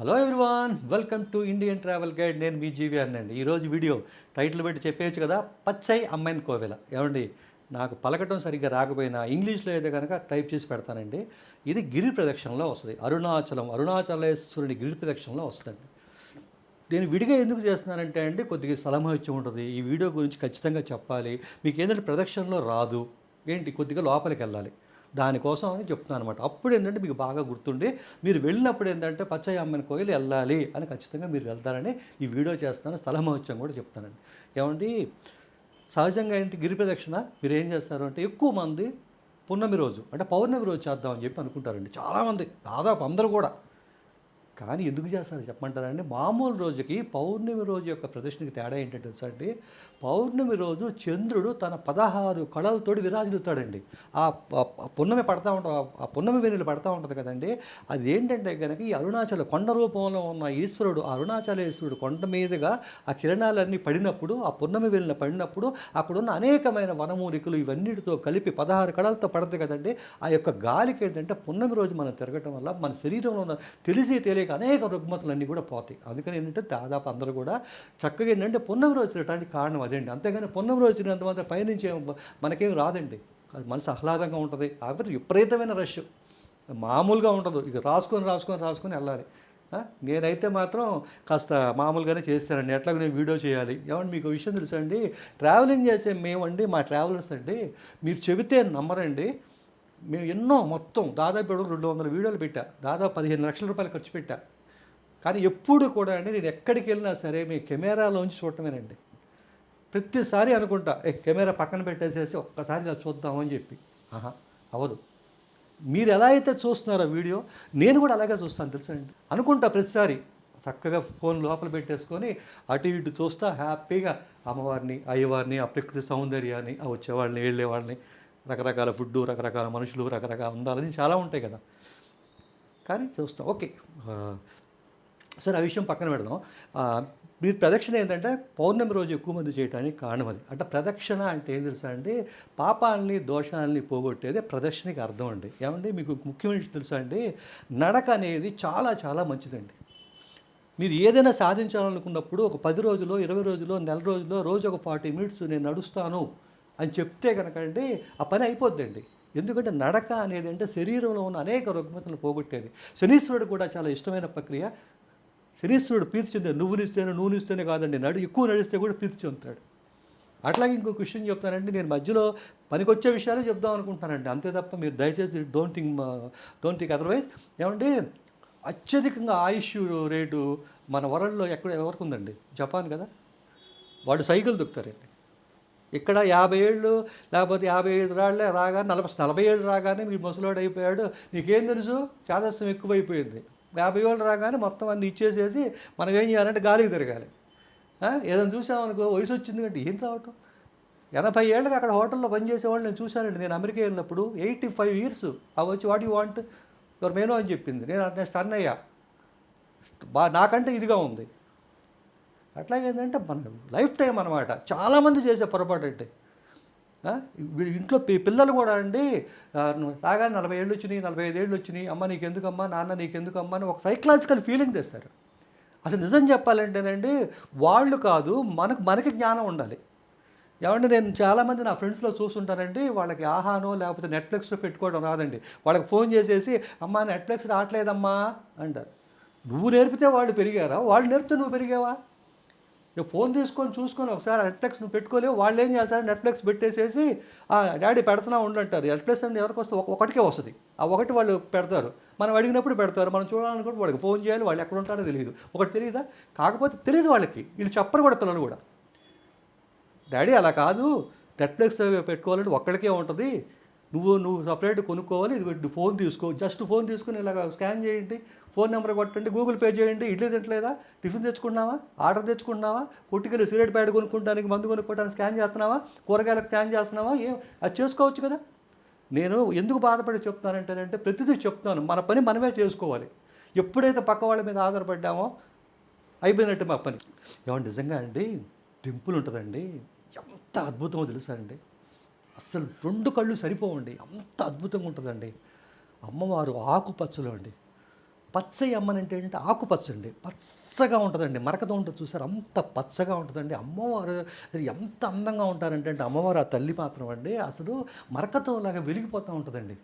Hello everyone welcome to Indian travel guide నేను మీ జీవి అండి ఈరోజు వీడియో టైటిల్ పెట్టి చెప్పేయచ్చు కదా పచ్చై అమ్మాయిని కోవెల. ఏమండి నాకు పలకటం సరిగ్గా రాకపోయినా ఇంగ్లీష్లో అయితే కనుక టైప్ చేసి పెడతానండి. ఇది గిరి ప్రదక్షిణలో వస్తుంది. అరుణాచలం అరుణాచలేశ్వరుని గిరి ప్రదక్షిణలో వస్తుందండి. నేను విడిగా ఎందుకు చేస్తున్నానంటే అండి కొద్దిగా సలమహత్యం ఉంటుంది. ఈ వీడియో గురించి ఖచ్చితంగా చెప్పాలి. మీకు ఏంటంటే ప్రదక్షిణలో రాదు. ఏంటి కొద్దిగా లోపలికి వెళ్ళాలి. దానికోసం అని చెప్తున్నాను అనమాట. అప్పుడు ఏంటంటే మీకు బాగా గుర్తుండి మీరు వెళ్ళినప్పుడు ఏంటంటే పచ్చయ్య అమ్మని కోయిలు వెళ్ళాలి అని ఖచ్చితంగా మీరు వెళ్తారని ఈ వీడియో చేస్తాను స్థల మహోత్సవం కూడా చెప్తానండి. ఏమండి? సహజంగా ఏంటి? గిరి ప్రదక్షిణ మీరు ఏం చేస్తారు అంటే ఎక్కువ మంది పున్నమి రోజు అంటే పౌర్ణమి రోజు చేద్దామని చెప్పి అనుకుంటారండి. చాలామంది దాదాపు అందరూ కూడా. కానీ ఎందుకు చేస్తారు చెప్పమంటారండి మామూలు రోజుకి పౌర్ణమి రోజు యొక్క ప్రదర్శనకి తేడా ఏంటంటే తెలుసా అండి? పౌర్ణమి రోజు చంద్రుడు తన పదహారు కళలతోటి విరాజిల్లుతాడండి. ఆ పున్నమి పడతా ఉంటా ఆ పున్నమి వెన్నెలు పడతా ఉంటుంది కదండి. అది ఏంటంటే కనుక ఈ అరుణాచల కొండ రూపంలో ఉన్న ఈశ్వరుడు అరుణాచలేశ్వరుడు కొండ మీదుగా ఆ కిరణాలన్నీ పడినప్పుడు ఆ పున్నమి వెళ్ళిన పడినప్పుడు అక్కడున్న అనేకమైన వనమూలికలు ఇవన్నిటితో కలిపి పదహారు కళలతో పడుతుంది కదండి. ఆ యొక్క గాలికి ఏంటంటే పున్నమి రోజు మనం తిరగటం వల్ల మన శరీరంలో ఉన్న తెలిసి తెలియక అనేక రుగ్మతలన్నీ కూడా పోతాయి. అందుకని ఏంటంటే దాదాపు అందరూ కూడా చక్కగా ఏంటంటే పున్నమి రోజు తినడానికి కారణం అదేంటి? అంతేగాని పున్నమి రోజు తినంత మాత్రం పైనుంచి మనకేం రాదండి. అది మనసు ఆహ్లాదంగా ఉంటుంది. కాకపోతే విపరీతమైన రష్. మామూలుగా ఉండదు. ఇక రాసుకొని రాసుకొని రాసుకొని వెళ్ళాలి. నేనైతే మాత్రం కాస్త మామూలుగానే చేస్తానండి. ఎట్లాగో నేను వీడియో చేయాలి. ఏమంటే మీకు విషయం తెలుసండి ట్రావెలింగ్ చేసే మేమండి మా ట్రావెలర్స్ అండి మీరు చెబితే నమ్మరండి. మేము ఎన్నో మొత్తం దాదాపు ఇప్పుడు రెండు వందల వీడియోలు పెట్టా. దాదాపు పదిహేను లక్షల రూపాయలు ఖర్చు పెట్టా. కానీ ఎప్పుడు కూడా అండి నేను ఎక్కడికి వెళ్ళినా సరే మీ కెమెరాలోంచి చూడటమేనండి. ప్రతిసారి అనుకుంటా ఏ కెమెరా పక్కన పెట్టేసేసి ఒక్కసారి ఇలా చూద్దామని చెప్పి. ఆహా అవ్వదు. మీరు ఎలా అయితే చూస్తున్నారో వీడియో నేను కూడా అలాగే చూస్తాను తెలుసండి అనుకుంటా ప్రతిసారి చక్కగా ఫోన్ లోపల పెట్టేసుకొని అటు ఇటు చూస్తా హ్యాపీగా అమ్మవారిని అయ్యవారిని ఆ ప్రకృతి సౌందర్యాన్ని ఆ వచ్చేవాళ్ళని వెళ్ళేవాళ్ళని. రకరకాల ఫుడ్ రకరకాల మనుషులు రకరకాల అందాలని చాలా ఉంటాయి కదా. కానీ చూస్తాం. ఓకే. సరే ఆ విషయం పక్కన పెడదాం. మీరు ప్రదక్షిణ ఏంటంటే పౌర్ణమి రోజు ఎక్కువ మంది చేయడానికి కారణం అది. అంటే ప్రదక్షిణ అంటే ఏం తెలుసా అండి? పాపాలని దోషాలని పోగొట్టేదే ప్రదక్షిణకి అర్థం అండి. ఏమంటే మీకు ముఖ్యమైన తెలుసా అండి? నడక అనేది చాలా చాలా మంచిదండి. మీరు ఏదైనా సాధించాలనుకున్నప్పుడు ఒక పది రోజులో ఇరవై రోజులో నెల రోజులో రోజు ఒక ఫార్టీ మినిట్స్ నేను నడుస్తాను అని చెప్తే కనుక అండి ఆ పని అయిపోద్దండి. ఎందుకంటే నడక అనేది అంటే శరీరంలో ఉన్న అనేక రుగ్మతలను పోగొట్టేది. శనీశ్వరుడు కూడా చాలా ఇష్టమైన ప్రక్రియ. శనీశ్వరుడు ప్రీతి చెందే నువ్వునిస్తేనే నూనె కాదండి. నడు ఎక్కువ నడిస్తే కూడా ప్రీతి చెందుతాడు. అట్లాగే ఇంకొక విషయం చెప్తానండి. నేను మధ్యలో పనికొచ్చే విషయాలు చెప్దాం అనుకుంటున్నానండి. అంతే తప్ప మీరు దయచేసి don't think don't think otherwise ఏమంటే అత్యధికంగా ఆయుష్ రేటు మన వరల్డ్లో ఎక్కడ ఎవరికి ఉందండి? జపాన్ కదా? వాడు సైకిల్ దొక్కుతారండి. ఇక్కడ యాభై ఏళ్ళు లేకపోతే యాభై ఐదు రాళ్ళే రాగానే నలభై నలభై ఏళ్ళు రాగానే మీరు ముసలోడు అయిపోయాడు. నీకేం తెలుసు? చాదస్యం ఎక్కువైపోయింది. యాభై ఏళ్ళు రాగానే మొత్తం అన్ని ఇచ్చేసేసి మనం ఏం చేయాలంటే గాలికి తిరగాలి. ఏదైనా చూసామనుకో వయసు వచ్చింది అంటే ఏం రావటం? ఎనభై ఏళ్ళకి అక్కడ హోటల్లో పనిచేసేవాళ్ళు నేను చూశానండి. నేను అమెరికా వెళ్ళినప్పుడు ఎయిటీ ఫైవ్ ఇయర్స్ అవి వచ్చి what you want? Your menu అని చెప్పింది. నేను నేను స్టన్ అయ్యా. బా నాకంటే ఇదిగా ఉంది. అట్లాగేందంటే మన లైఫ్ టైం అనమాట చాలామంది చేసే పొరపాటు అంటే ఇంట్లో పిల్లలు కూడా అండి రాగా నలభై ఏళ్ళు వచ్చినాయి నలభై ఐదు ఏళ్ళు వచ్చినాయి అమ్మ నీకెందుకమ్మా నాన్న నీకెందుకమ్మా అని ఒక సైకలాజికల్ ఫీలింగ్ తెస్తారు. అసలు నిజం చెప్పాలంటేనండి వాళ్ళు కాదు మనకు మనకి జ్ఞానం ఉండాలి. ఏమంటే నేను చాలామంది నా ఫ్రెండ్స్లో చూస్తుంటానండి వాళ్ళకి ఆహానో లేకపోతే నెట్ఫ్లిక్స్లో పెట్టుకోవడం రాదండి. వాళ్ళకి ఫోన్ చేసేసి అమ్మా నెట్ఫ్లిక్స్ రావట్లేదమ్మా అంటారు. నువ్వు నేర్పితే వాళ్ళు పెరిగారా? వాళ్ళు నేర్పితే నువ్వు పెరిగావా? ఇక ఫోన్ తీసుకొని చూసుకొని ఒకసారి నెట్ఫ్లిక్స్ నువ్వు పెట్టుకోలేవు వాళ్ళు ఏం చేస్తారు? నెట్ఫ్లిక్స్ పెట్టేసేసి డాడీ పెడుతున్నా ఉండంటారు. నెట్ఫ్లిక్స్ అని ఎవరికి వస్తే ఒక- ఒకటికే వస్తుంది. ఆ ఒకటి వాళ్ళు పెడతారు. మనం అడిగినప్పుడు పెడతారు. మనం చూడాలనుకుంటే వాళ్ళకి ఫోన్ చేయాలి వాళ్ళు ఎక్కడ ఉంటారో తెలియదు. ఒకటి తెలియదా కాకపోతే తెలియదు వాళ్ళకి. వీళ్ళు చెప్పరు కూడా పిల్లలు కూడా. డాడీ అలా కాదు. నెట్ఫ్లిక్స్ పెట్టుకోవాలంటే ఒక్కడికే ఉంటుంది. నువ్వు నువ్వు సపరేట్ కొనుక్కోవాలి ఇది ఫోన్ తీసుకో. జస్ట్ ఫోన్ తీసుకుని ఇలాగ స్కాన్ చేయండి ఫోన్ నెంబర్ కొట్టండి గూగుల్ పే చేయండి. ఇడ్లీ తింటలేదా టిఫిన్ తెచ్చుకున్నావా? ఆర్డర్ తెచ్చుకున్నావా? కొట్టుకెళ్ళి సిగరెట్ ప్యాడ్ కొనుక్కోవడానికి మందు కొనుక్కోవడానికి స్కాన్ చేస్తున్నావా? కూరగాయలకు స్కాన్ చేస్తున్నావా? ఏ అది చేసుకోవచ్చు కదా. నేను ఎందుకు బాధపడి చెప్తున్నానంటేనంటే ప్రతిదీ చెప్తాను మన పని మనమే చేసుకోవాలి. ఎప్పుడైతే పక్క వాళ్ళ మీద ఆధారపడ్డామో అయిపోయినట్టు మా పని. ఏమో నిజంగా అండి టెంపుల్ ఉంటుందండి. ఎంత అద్భుతమో తెలుసా అండి? అసలు రెండు కళ్ళు సరిపోవండి. అంత అద్భుతంగా ఉంటుందండి. అమ్మవారు ఆకుపచ్చలు అండి. పచ్చయి అమ్మని అంటే ఏంటంటే ఆకుపచ్చ అండి. పచ్చగా ఉంటుందండి. మరకతో ఉంటుంది చూసారు? అంత పచ్చగా ఉంటుందండి. అమ్మవారు ఎంత అందంగా ఉంటారంటే అంటే అమ్మవారు ఆ తల్లి మాత్రం అండి అసలు మరకతో లాగా వెలిగిపోతూ ఉంటుందండి.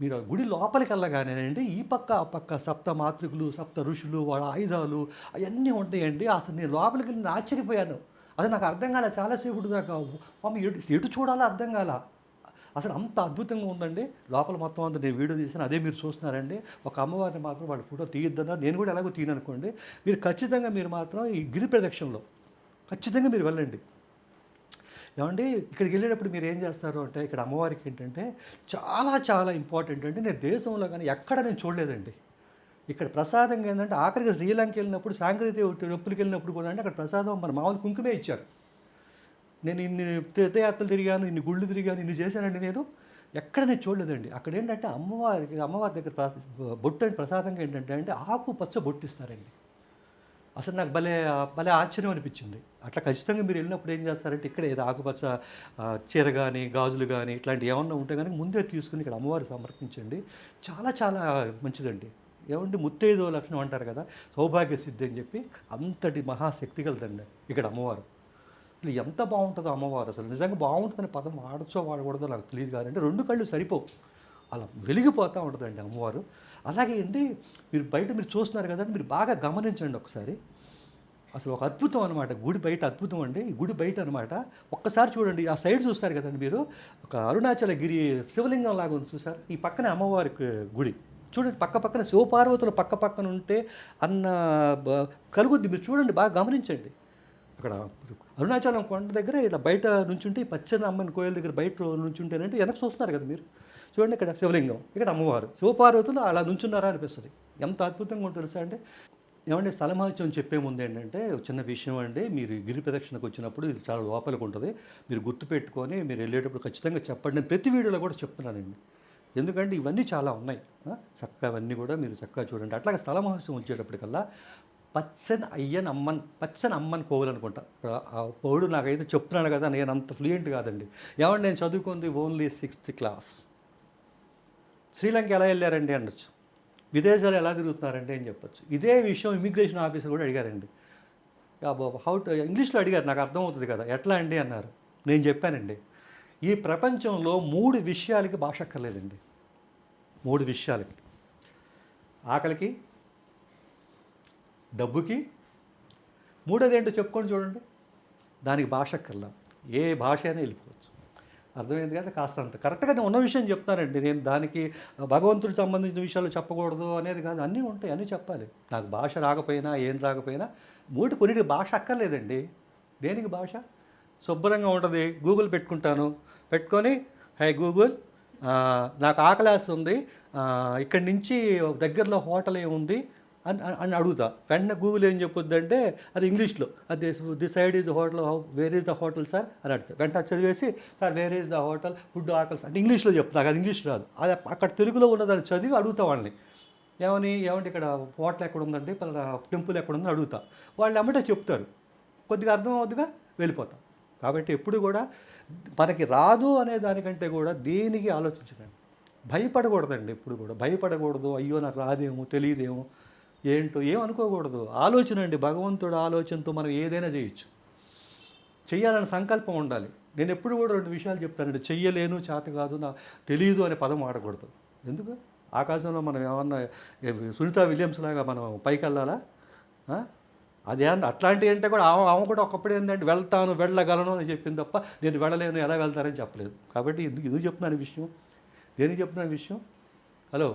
మీరు ఆ గుడి లోపలికి వెళ్ళగానేనండి ఈ పక్క ఆ పక్క సప్త మాతృకులు సప్త ఋషులు వాళ్ళ ఆయుధాలు అవన్నీ ఉంటాయండి. అసలు నేను లోపలికి వెళ్ళి ఆశ్చర్యపోయాను. అది నాకు అర్థం కాలే చాలాసేపు దాకా. మమ్మీ ఎటు ఎటు చూడాలో అర్థం కాల. అసలు అంత అద్భుతంగా ఉందండి. లోపల మొత్తం అంతా నేను వీడియో తీసాను అదే మీరు చూస్తున్నారండి. ఒక అమ్మవారిని మాత్రం వాళ్ళ ఫోటో తీయొద్దన్నా నేను కూడా ఎలాగో తీయను అనుకోండి. మీరు ఖచ్చితంగా మీరు మాత్రం ఈ గిరి ప్రదక్షిణలో ఖచ్చితంగా మీరు వెళ్ళండి. ఏమండి ఇక్కడికి వెళ్ళేటప్పుడు మీరు ఏం చేస్తారు అంటే ఇక్కడ అమ్మవారికి ఏంటంటే చాలా చాలా ఇంపార్టెంట్ అంటే నేను దేశంలో కానీ ఎక్కడ నేను చూడలేదండి. ఇక్కడ ప్రసాదంగా ఏంటంటే ఆఖరికి శ్రీలంక వెళ్ళినప్పుడు సాంక్రదేవి టెంపుల్కి వెళ్ళినప్పుడు కూడా అంటే అక్కడ ప్రసాదం మన మామూలు కుంకుమే ఇచ్చారు. నేను ఇన్ని తీర్థయాత్రలు తిరిగాను ఇన్ని గుళ్ళు తిరిగాను ఇన్ని చేశానండి నేను. ఎక్కడ నేను చూడలేదండి. అక్కడ ఏంటంటే అమ్మవారికి అమ్మవారి దగ్గర బొట్టు అంటే ప్రసాదంగా ఏంటంటే అంటే ఆకు పచ్చ బొట్టు ఇస్తారండి. అసలు నాకు భలే భలే ఆశ్చర్యం అనిపించింది. అట్లా ఖచ్చితంగా మీరు వెళ్ళినప్పుడు ఏం చేస్తారంటే ఇక్కడ ఏదో ఆకుపచ్చ చీర కానీ గాజులు కానీ ఇట్లాంటివి ఏమన్నా ఉంటే కానీ ముందే తీసుకుని ఇక్కడ అమ్మవారు సమర్పించండి. చాలా చాలా మంచిదండి. ఏమంటే ముత్తైదో లక్షణం అంటారు కదా సౌభాగ్య సిద్ధి అని చెప్పి అంతటి మహాశక్తి కలదండి ఇక్కడ అమ్మవారు. అసలు ఎంత బాగుంటుందో అమ్మవారు అసలు. నిజంగా బాగుంటుందని పదం వాడచ్చో వాడకూడదో నాకు తెలియదు కాదంటే రెండు కళ్ళు సరిపోవు. అలా వెలిగిపోతూ ఉంటుందండి అమ్మవారు. అలాగే అండి మీరు బయట మీరు చూస్తున్నారు కదండి మీరు బాగా గమనించండి ఒకసారి. అసలు ఒక అద్భుతం అనమాట గుడి బయట అద్భుతం అండి. ఈ గుడి బయట అనమాట ఒక్కసారి చూడండి ఆ సైడ్ చూస్తారు కదండి మీరు. ఒక అరుణాచల గిరి శివలింగం లాగా ఉంది చూసారు? ఈ పక్కనే అమ్మవారికి గుడి. చూడండి పక్క పక్కన శివపార్వతులు పక్క పక్కన ఉంటే అన్న కలుగుద్ది. మీరు చూడండి బాగా గమనించండి. అక్కడ అరుణాచలం కొండ దగ్గర ఇలా బయట నుంచుంటే పచ్చని అమ్మని కోయల దగ్గర బయట నుంచుంటేనంటే వెనక చూస్తున్నారు కదా మీరు. చూడండి ఇక్కడ శివలింగం ఇక్కడ అమ్మవారు. శివపార్వతులు అలా నుంచున్నారా అనిపిస్తుంది. ఎంత అద్భుతంగా ఉంటుంది తెలుసా అంటే ఏమంటే స్థలమహత్యం చెప్పే ముందు ఏంటంటే ఒక చిన్న విషయం అండి. మీరు గిరి ప్రదక్షిణకు వచ్చినప్పుడు ఇది చాలా లోపలికి ఉంటుంది. మీరు గుర్తుపెట్టుకొని మీరు వెళ్ళేటప్పుడు ఖచ్చితంగా చెప్పండి. నేను ప్రతి వీడియోలో కూడా చెప్తున్నానండి. ఎందుకంటే ఇవన్నీ చాలా ఉన్నాయి. చక్కగా అవన్నీ కూడా మీరు చక్కగా చూడండి. అట్లాగే స్థల మహోత్సవం వచ్చేటప్పటికల్లా పచ్చని అయ్యన్ అమ్మన్ పచ్చని అమ్మన్ కోవాలనుకుంటా అనుకుంటా. ఆ పౌడు నాకైతే చెప్తున్నాను కదా నేను అంత ఫ్లూయెంట్ కాదండి. ఏమంటే నేను చదువుకుంది ఓన్లీ సిక్స్త్ క్లాస్ శ్రీలంక ఎలా వెళ్ళారండి అనొచ్చు. విదేశాలు ఎలా తిరుగుతున్నారండి అని చెప్పొచ్చు. ఇదే విషయం ఇమిగ్రేషన్ ఆఫీసర్ కూడా అడిగారండి. హౌ టు ఇంగ్లీష్లో అడిగారు నాకు అర్థమవుతుంది కదా. ఎట్లా అండి అన్నారు. నేను చెప్పానండి. ఈ ప్రపంచంలో మూడు విషయాలకి భాష అక్కర్లేదండి. మూడు విషయాలకి. ఆకలికి డబ్బుకి మూడోది ఏంటో చెప్పుకొని చూడండి. దానికి భాష అక్కర్లా. ఏ భాష అయినా వెళ్ళిపోవచ్చు. అర్థమైంది కదా? కాస్త అంత. కరెక్ట్గా నేను ఉన్న విషయం చెప్తానండి నేను దానికి భగవంతుడికి సంబంధించిన విషయాలు చెప్పకూడదు అనేది కాదు. అన్నీ ఉంటాయి. అన్నీ చెప్పాలి. నాకు భాష రాకపోయినా ఏం రాకపోయినా మూడు కొన్నిటికి భాష అక్కర్లేదండి. దేనికి భాష? శుభ్రంగా ఉంటుంది. గూగుల్ పెట్టుకుంటాను. పెట్టుకొని హై గూగుల్ నాకు ఆకలాసి ఉంది. ఇక్కడి నుంచి దగ్గరలో హోటల్ ఏముంది అని అని- అడుగుతా. వెంటనే గూగుల్ ఏం చెప్పొద్దు అంటే అది ఇంగ్లీష్లో. అది the side is hotel where is the hotel sir? అని అడుగుతా. వెంటనే చదివేసి sir where is the hotel food ఆకల్స్ అంటే ఇంగ్లీష్లో చెప్తా నాకు అది ఇంగ్లీష్ రాదు. అది అక్కడ తెలుగులో ఉన్నదాన్ని చదివి అడుగుతా వాళ్ళని. ఏమని ఏమంటే ఇక్కడ హోటల్ ఎక్కడ ఉందండి? టెంపుల్ ఎక్కడ ఉందని అడుగుతా. వాళ్ళు అమ్మటే చెప్తారు. కొద్దిగా అర్థం అవుద్దిగా వెళ్ళిపోతాం. కాబట్టి ఎప్పుడు కూడా మనకి రాదు అనే దానికంటే కూడా దేనికి ఆలోచించండి భయపడకూడదండి ఎప్పుడు కూడా. భయపడకూడదు అయ్యో నాకు రాదేమో తెలియదేమో ఏంటో ఏమనుకోకూడదు ఆలోచన అండి భగవంతుడు ఆలోచనతో మనం ఏదైనా చేయొచ్చు. చేయాలనే సంకల్పం ఉండాలి. నేను ఎప్పుడు కూడా రెండు విషయాలు చెప్తానండి చెయ్యలేను చేత కాదు నా తెలియదు అనే పదం వాడకూడదు. ఎందుకు? ఆకాశంలో మనం ఏమన్నా సునీత విలియమ్స్ లాగా మనం పైకి వెళ్ళాలా? అదే అన్న అట్లాంటివి అంటే కూడా ఆమె ఆమె కూడా ఒకప్పుడు ఏంటంటే వెళ్తాను వెళ్ళగలను అని చెప్పింది తప్ప నేను వెళ్ళలేను ఎలా వెళ్తారని చెప్పలేదు. కాబట్టి ఎందుకు ఎందుకు చెప్తున్నాను విషయం? దేనికి చెప్తున్నాను విషయం? హలో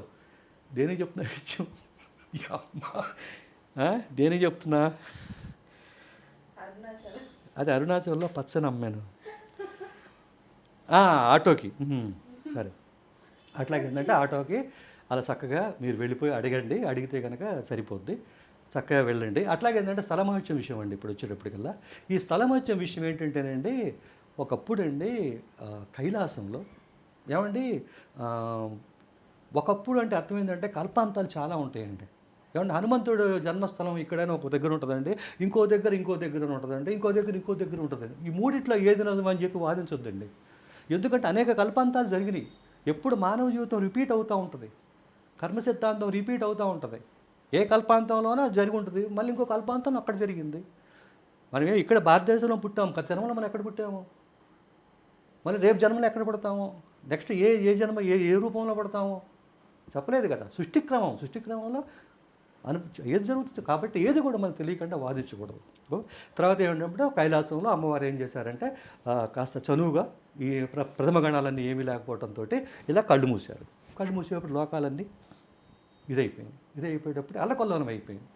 దేనికి చెప్తున్నా విషయం? దేనికి చెప్తున్నా? అది అరుణాచల్లో పచ్చని అమ్మాను ఆ, ఆటోకి. సరే. అట్లాగే ఏంటంటే ఆటోకి అలా చక్కగా మీరు వెళ్ళిపోయి అడగండి అడిగితే కనుక సరిపోద్ది. చక్కగా వెళ్ళండి. అట్లాగే ఏంటంటే స్థలమహత్యం విషయం అండి ఇప్పుడు వచ్చేటప్పటికల్లా. ఈ స్థలమహత్యం విషయం ఏంటంటేనండి ఒకప్పుడు అండి కైలాసంలో ఏమండి ఒకప్పుడు అంటే అర్థం ఏంటంటే కల్పాంతాలు చాలా ఉంటాయండి. ఏమంటే హనుమంతుడు జన్మస్థలం ఇక్కడైనా ఒక దగ్గర ఉంటుందండి ఇంకో దగ్గర ఇంకో దగ్గర ఉంటుందండి ఇంకో దగ్గర ఇంకో దగ్గర ఉంటుందండి. ఈ మూడిట్లో ఏది అని చెప్పి వాదించొద్దండి. ఎందుకంటే అనేక కల్పాంతాలు జరిగినాయి. ఎప్పుడు మానవ జీవితం రిపీట్ అవుతూ ఉంటుంది. కర్మ సిద్ధాంతం రిపీట్ అవుతూ ఉంటుంది. ఏ కల్పాంతంలోనో జరిగి ఉంటుంది మళ్ళీ ఇంకో కల్పాంతం అక్కడ జరిగింది. మనం ఇక్కడ భారతదేశంలో పుట్టాము. గత జన్మలో మనం ఎక్కడ పుట్టాము? మళ్ళీ రేపు జన్మలో ఎక్కడ పడతాము? నెక్స్ట్ ఏ ఏ జన్మ ఏ ఏ రూపంలో పడతాము? చెప్పలేదు కదా. సృష్టిక్రమం సృష్టిక్రమంలో అను ఏది జరుగుతుంది కాబట్టి ఏది కూడా మనం తెలియకుండా వాదించకూడదు. ఓ, తర్వాత ఏమిటంటే కైలాసంలో అమ్మవారు ఏం చేశారంటే కాస్త చనువుగా ఈ ప్ర ప్రథమ గణాలన్నీ ఏమీ లేకపోవడంతో ఇలా కళ్ళు మూశారు. కళ్ళు మూసేటప్పుడు లోకాలన్నీ ఇదైపోయింది. ఇదైపోయేటప్పుడు అల్లకొల్లోలం అయిపోయింది.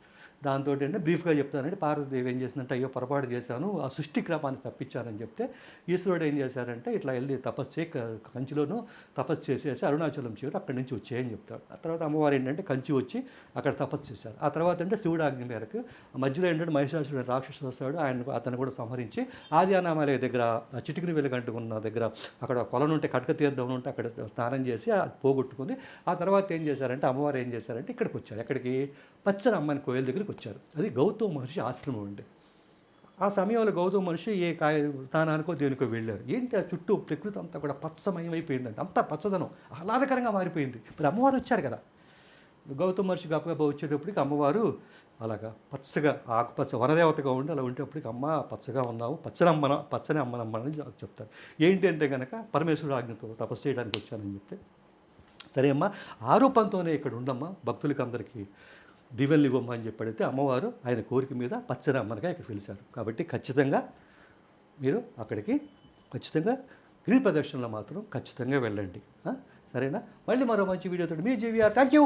దాంతో అంటే బ్రీఫ్గా చెప్తానంటే పార్వతీదేవి ఏం చేసిందంటే అయ్యో పొరపాటు చేశాను ఆ సృష్టి క్రమాన్ని తప్పించానని చెప్తే ఈశ్వరుడు ఏం చేశారంటే ఇట్లా వెళ్ళి తపస్సు చే కంచిలోనూ తపస్సు చేసేసి అరుణాచలం చేరు అక్కడి నుంచి వచ్చేయని చెప్తాడు. ఆ తర్వాత అమ్మవారు ఏంటంటే కంచి వచ్చి అక్కడ తపస్సు చేశారు. ఆ తర్వాత అంటే శివుడు ఆజ్ఞ మేరకు మధ్యలో ఏంటంటే మహిషాసుడు రాక్షసుడు వస్తాడు. ఆయన అతను కూడా సంహరించి ఆది అనామాలయ దగ్గర చిటికిని వెలుగంటు ఉన్న దగ్గర అక్కడ కొలను ఉంటే కటక తీర్థం ఉంటే అక్కడ స్నానం చేసి పోగొట్టుకుని ఆ తర్వాత ఏం చేశారంటే అమ్మవారు ఏం చేశారంటే ఇక్కడికి వచ్చారు. ఎక్కడికి? పచ్చని అమ్మని కోయిల దగ్గరికి వచ్చారు అది గౌతమ మహర్షి ఆశ్రమం ఉండే ఆ సమయంలో గౌతమ మహర్షి ఏ కాయ స్థానానికో దేనికో వెళ్ళారు. ఏంటి ఆ చుట్టూ ప్రకృతి అంతా కూడా పచ్చమయమైపోయిందంటే అంతా పచ్చదనం ఆహ్లాదకరంగా మారిపోయింది. ఇప్పుడు అమ్మవారు వచ్చారు కదా. గౌతమ మహర్షి గప్పగా వచ్చేటప్పటికి అమ్మవారు అలాగా పచ్చగా ఆకుపచ్చ వనదేవతగా ఉండి అలా ఉండేటప్పటికి అమ్మ పచ్చగా ఉన్నావు పచ్చని అమ్మన పచ్చని అమ్మనమ్మని చెప్తారు. ఏంటి అంటే కనుక పరమేశ్వరుడు ఆజ్ఞతో తపస్సు చేయడానికి వచ్చానని చెప్తే సరే అమ్మా ఆ రూపంతోనే ఇక్కడ ఉండమ్మా భక్తులకి అందరికీ దివెలు ఇవ్వమని అని చెప్పడితే అమ్మవారు ఆయన కోరిక మీద పచ్చని అమ్మనిగా ఇక్కడ పిలిచారు. కాబట్టి ఖచ్చితంగా మీరు అక్కడికి ఖచ్చితంగా గిరి ప్రదర్శనలో మాత్రం ఖచ్చితంగా వెళ్ళండి. సరేనా? మళ్ళీ మరో మంచి వీడియోతో మీ జీవిఆర్. Thank you